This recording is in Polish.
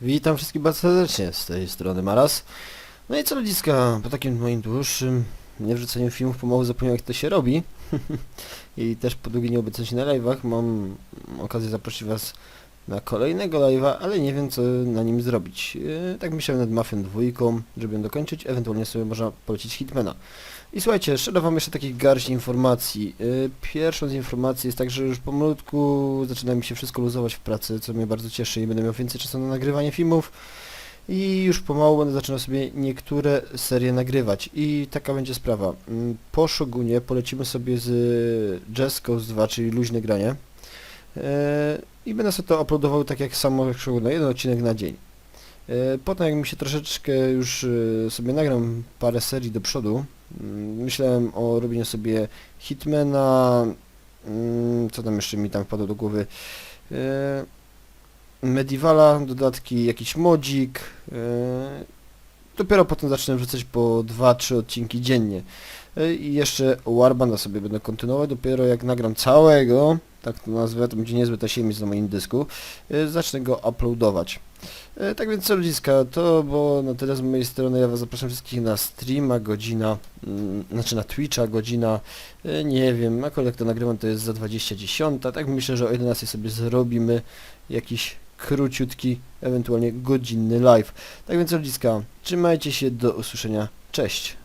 Witam wszystkich bardzo serdecznie z tej strony Maras. No i co ludziska, po takim moim dłuższym niewrzuceniu filmów pomału zapomniałem jak to się robi. I też po długiej nieobecności na live'ach mam okazję zaprosić was na kolejnego live'a, ale nie wiem co na nim zrobić. Yy, tak myślałem nad Mafią dwójką, żeby ją dokończyć, ewentualnie sobie można polecić Hitmana. I słuchajcie, szedł wam jeszcze takich garść informacji. Yy, pierwszą z informacji jest tak, że już pomalutku zaczyna mi się wszystko luzować w pracy, co mnie bardzo cieszy i będę miał więcej czasu na nagrywanie filmów. I już pomału będę zaczynał sobie niektóre serie nagrywać. I taka będzie sprawa. Mm, Po Shogunie polecimy sobie z Jazz Coast 2, czyli luźne granie. Yy, I będę sobie to uploadował tak jak samo Shoguna, jeden odcinek na dzień. Yy, Potem jak mi się troszeczkę już yy, sobie nagram parę serii do przodu, mm, myślałem o robieniu sobie Hitmana, mm, co tam jeszcze mi tam wpadło do głowy, Medievala, dodatki, jakiś modzik, dopiero potem zacznę wrzucać po 2-3 odcinki dziennie. I jeszcze Warbanda sobie będę kontynuować, dopiero jak nagram całego, tak to nazwę, to będzie niezły tasiemiec na moim dysku, yy, zacznę go uploadować. E, Tak więc co ludziska, to było na tyle z mojej strony, ja was zapraszam wszystkich na streama, godzina, mm, znaczy na Twitcha, godzina, e, nie wiem, akurat jak to nagrywam to jest za 20.10, tak myślę, że o 11 sobie zrobimy jakiś króciutki, ewentualnie godzinny live. Tak więc ludziska, trzymajcie się, do usłyszenia, cześć!